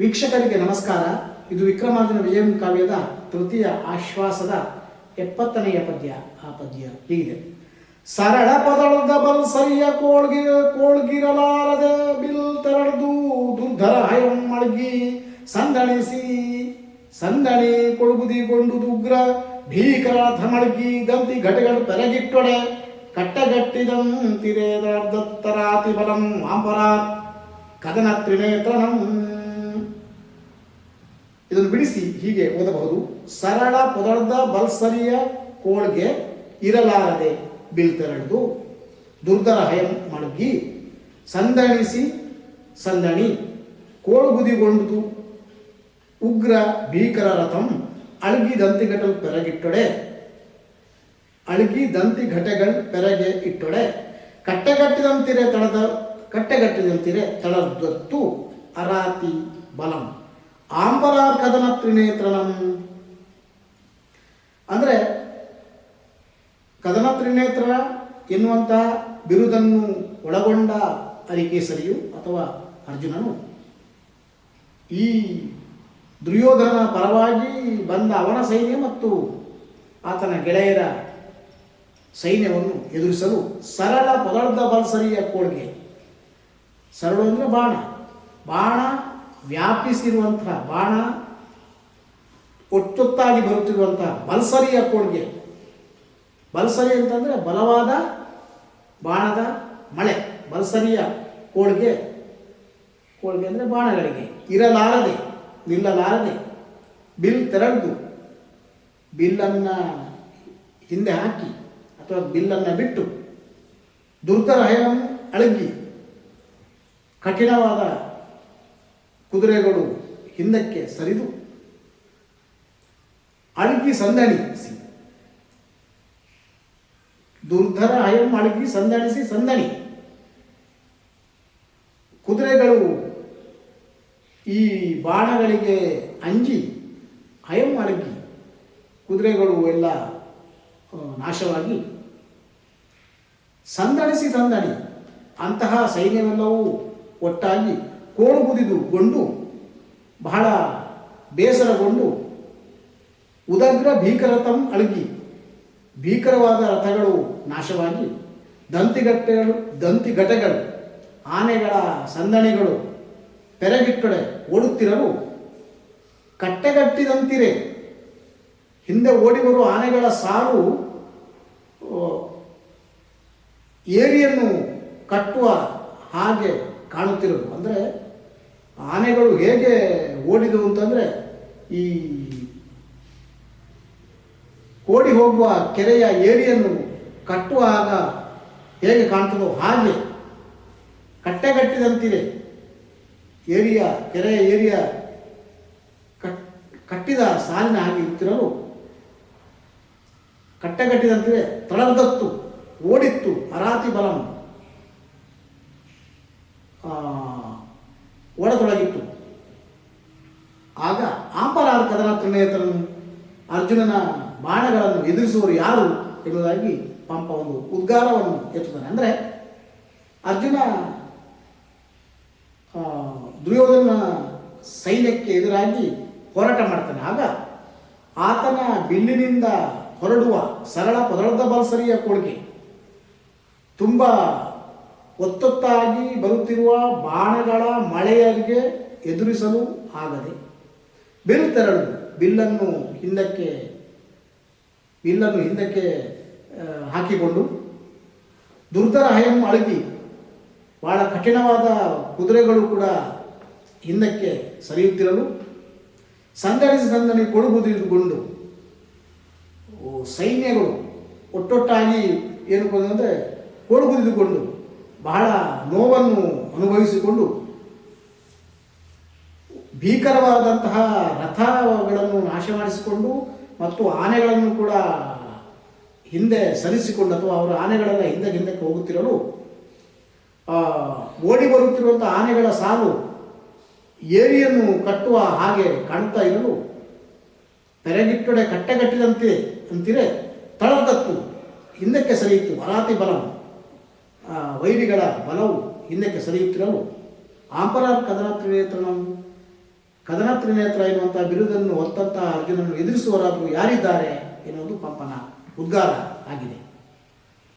ವೀಕ್ಷಕರಿಗೆ ನಮಸ್ಕಾರ. ಇದು ವಿಕ್ರಮಾರ್ಜುನ ವಿಜಯಂ ಕಾವ್ಯದ ತೃತೀಯ ಆಶ್ವಾಸದ ಎಪ್ಪತ್ತನೆಯ ಪದ್ಯ. ಆ ಪದ್ಯ ಹೀಗಿದೆ. ಸರಳ ಪದಳದ ಬಲ್ ಸರಿಯ ಕೋಳ್ಗಿ, ಕೋಳ್ಗಿರಲಾರದೆ ಬಿಲ್ ತೆರಳ್ದು ದುರ್ಧರ ಹಯಂ ಮಳ್ಗಿ ಸಂದಣಿಸಿ ಸಂದಣಿ ಕೊಡುಗುದಿಗೊಂಡು ದುಗ್ರ ಭೀಕರ ಮಳಗಿ ದಂತಿ ಘಟಗಳು ಪೆರಗಿಟ್ಟೊಡೆ, ಕಟ್ಟಗಟ್ಟಿದಂ ಬಲಂ ಮಾಂಪರ ಕದನ ತ್ರಿನೇತ್ರನಂ ಇದನ್ನು ಬಿಡಿಸಿ ಹೀಗೆ ಓದಬಹುದು. ಸರಳ ಪದಾರ್ಥ ಬಲ್ಸರಿಯ ಕೋಳ್ಗೆ ಇರಲಾರದೆ ಬಿಲ್ ತೆರಳಿದು ದುರ್ಧರ ಹಯಂ ಮಣಗಿ ಸಂದಣಿಸಿ, ಸಂದಣಿ ಕೋಳುಗುದಿಗೊಂಡು ಉಗ್ರ ಭೀಕರ ರಥಂ, ಅಳಗಿ ದಂತಿಘಟಲ್ ಪೆರಗಿಟ್ಟೊಡೆ, ಅಳಗಿ ದಂತಿ ಘಟೆಗಳು ಪೆರಗೆ ಇಟ್ಟೊಡೆ ಕಟ್ಟೆಗಟ್ಟಿದಂತಿರೆ ತಳದ ಕಟ್ಟೆಗಟ್ಟಿದಂತಿರೆ ತಳದತ್ತು ಅರಾತಿ ಬಲಂ. ಆಂಬರಾರ್ ಕದನ ತ್ರಿನೇತ್ರನಂ. ಅಂದರೆ ಕದನ ತ್ರಿನೇತ್ರ ಎನ್ನುವಂತಹ ಬಿರುದನ್ನು ಒಳಗೊಂಡ ಅರಿಕೇಸರಿಯು ಅಥವಾ ಅರ್ಜುನನು ಈ ದುರ್ಯೋಧನ ಪರವಾಗಿ ಬಂದ ಅವನ ಸೈನ್ಯ ಮತ್ತು ಆತನ ಗೆಳೆಯರ ಸೈನ್ಯವನ್ನು ಎದುರಿಸಲು ಸರಳ ಪದಾರ್ಥ ಬಲ್ಸರಿಯ ಕೋಳಿಗೆ ಸರಳ ಅಂದರೆ ಬಾಣ. ಬಾಣ ವ್ಯಾಪಿಸಿರುವಂತಹ ಬಾಣ, ಒಟ್ಟೊತ್ತಾಗಿ ಬರುತ್ತಿರುವಂತಹ ಬಲ್ಸರಿಯ ಕೊಡುಗೆ ಬಲ್ಸರಿ ಅಂತಂದರೆ ಬಲವಾದ ಬಾಣದ ಮಳೆ. ಬಲ್ಸರಿಯ ಕೋಳಿಗೆ ಕೋಳಿಗೆ ಅಂದರೆ ಬಾಣಗಳಿಗೆ. ಇರಲಾರದೆ, ನಿಲ್ಲಲಾರದೆ, ಬಿಲ್ ತೆರಳಿದು ಬಿಲ್ಲನ್ನು ಹಿಂದೆ ಹಾಕಿ, ಅಥವಾ ಬಿಲ್ಲನ್ನು ಬಿಟ್ಟು ದುರ್ಧರ ಹಯವನ್ನು ಅಳಗಿ, ಕಠಿಣವಾದ ಕುದುರೆಗಳು ಹಿಂದಕ್ಕೆ ಸರಿದು ಅಳಗಿ ಸಂದಣಿಸಿ. ದುರ್ಧರ ಅಯಂ ಅಳಗಿ ಸಂದಣಿಸಿ ಸಂದಣಿ. ಕುದುರೆಗಳು ಈ ಬಾಣಗಳಿಗೆ ಅಂಜಿ, ಅಯಂ ಅಳಗಿ ಕುದುರೆಗಳು ಎಲ್ಲ ನಾಶವಾಗಿ. ಸಂದಣಿಸಿ ಸಂದಣಿ. ಅಂತಹ ಸೈನ್ಯವೆಲ್ಲವೂ ಒಟ್ಟಾಗಿ ಕೋಳುಗುದಿದುಗೊಂಡು ಬಹಳ ಬೇಸರಗೊಂಡು ಉದಗ್ರ ಭೀಕರತಂ ಅಳಗಿ. ಭೀಕರವಾದ ರಥಗಳು ನಾಶವಾಗಿ. ದಂತಿಗಟ್ಟೆಗಳು ದಂತಿಗಟೆಗಳು ಆನೆಗಳ ಸಂದಣಿಗಳು ಪೆರಗಿಟ್ಟಡೆ ಓಡುತ್ತಿರಲು ಕಟ್ಟೆಗಟ್ಟಿದಂತಿರೆ. ಹಿಂದೆ ಓಡಿ ಬರುವ ಆನೆಗಳ ಸಾಲು ಏರಿಯನ್ನು ಕಟ್ಟುವ ಹಾಗೆ ಕಾಣುತ್ತಿರಲು ಅಂದರೆ ಆನೆಗಳು ಹೇಗೆ ಓಡಿದವು ಅಂತಂದರೆ ಈ ಓಡಿ ಹೋಗುವ ಕೆರೆಯ ಏರಿಯನ್ನು ಕಟ್ಟುವಾಗ ಹೇಗೆ ಕಾಣ್ತದೋ ಹಾಗೆ ಕಟ್ಟೆಗಟ್ಟಿದಂತಿದೆ. ಏರಿಯ, ಕೆರೆಯ ಏರಿಯ ಕಟ್, ಕಟ್ಟಿದ ಸಾಲಿನ ಹಾಗೆ ಇತ್ತಿರಲು ಕಟ್ಟೆಗಟ್ಟಿದಂತಿದೆ. ತಳರ್ದತ್ತು ಓಡಿತ್ತು, ಅರಾತಿ ಬಲಂ. ಓಡತೊಡಗಿತ್ತು ಆಗ ಆಂಬರಾರ್ ಕದನ ತ್ರಿನೇತ್ರನು ಅರ್ಜುನನ ಬಾಣಗಳನ್ನು ಎದುರಿಸುವರು ಯಾರು ಎನ್ನುವುದಾಗಿ ಪಂಪ ಒಂದು ಉದ್ಗಾರವನ್ನು ಎತ್ತುತ್ತಾನೆ. ಅಂದರೆ ಅರ್ಜುನ ದುರ್ಯೋಧನ ಸೈನ್ಯಕ್ಕೆ ಎದುರಾಗಿ ಹೋರಾಟ ಮಾಡ್ತಾನೆ. ಆಗ ಆತನ ಬಿಲ್ಲಿನಿಂದ ಹೊರಡುವ ಸರಳ ಪದರದ ಬಲ್ಸರಿಯ ಕೊಡುಗೆ ತುಂಬ ಒತ್ತೊತ್ತಾಗಿ ಬರುತ್ತಿರುವ ಬಾಣಗಳ ಮಳೆಯರಿಗೆ ಎದುರಿಸಲು ಆಗದೆ ಬಿಲ್ ತೆರಳು. ಬಿಲ್ಲನ್ನು ಹಿಂದಕ್ಕೆ ಬಿಲ್ಲನ್ನು ಹಿಂದಕ್ಕೆ ಹಾಕಿಕೊಂಡು ದುರ್ಧರ ಹಯಂ ಅಳಗಿ, ಬಹಳ ಕಠಿಣವಾದ ಕುದುರೆಗಳು ಕೂಡ ಹಿಂದಕ್ಕೆ ಸರಿಯುತ್ತಿರಲು ಸಂದಣಿಸಿ ಸಂದಣಿ ಕೊಡುಗುದಿದುಕೊಂಡು ಸೈನ್ಯಗಳು ಒಟ್ಟೊಟ್ಟಾಗಿ ಏನು ಅಂದರೆ ಕೊಡುಗುದಿದುಕೊಂಡು ಬಹಳ ನೋವನ್ನು ಅನುಭವಿಸಿಕೊಂಡು ಭೀಕರವಾದಂತಹ ರಥಗಳನ್ನು ನಾಶ ಮಾಡಿಸಿಕೊಂಡು ಮತ್ತು ಆನೆಗಳನ್ನು ಕೂಡ ಹಿಂದೆ ಸರಿಸಿಕೊಂಡು ಅಥವಾ ಅವರ ಆನೆಗಳೆಲ್ಲ ಹಿಂದೆ ಹಿಂದಕ್ಕೆ ಹೋಗುತ್ತಿರಲು ಓಡಿ ಬರುತ್ತಿರುವಂಥ ಆನೆಗಳ ಸಾಲು ಏರಿಯನ್ನು ಕಟ್ಟುವ ಹಾಗೆ ಕಾಣ್ತಾ ಇರಲು, ಪೆರೆಗಿಟ್ಟೊಡೆ ಕಟ್ಟೆಗಟ್ಟಿದಂತೆ ಅಂತಿರೆ ತಳದತ್ತು ಹಿಂದಕ್ಕೆ ಸರಿಯಿತು ವರಾತಿ ಬಲಂ. ವೈರಿಗಳ ಬಲವು ಹಿಂದಕ್ಕೆ ಸರಿಯುತ್ತಿರಲು ಆಂಪರಾರ್ ಕದನ ಕದನಾತ್ರಿನೇತ್ರ ಕದನ ತ್ರಿನೇತ್ರ ಎನ್ನುವಂಥ ಬಿರುದನ್ನು ಹೊತ್ತಂತಹ ಅರ್ಜುನನ್ನು ಎದುರಿಸುವರಾದರೂ ಯಾರಿದ್ದಾರೆ ಎನ್ನುವುದು ಪಂಪನ ಉದ್ಗಾರ ಆಗಿದೆ.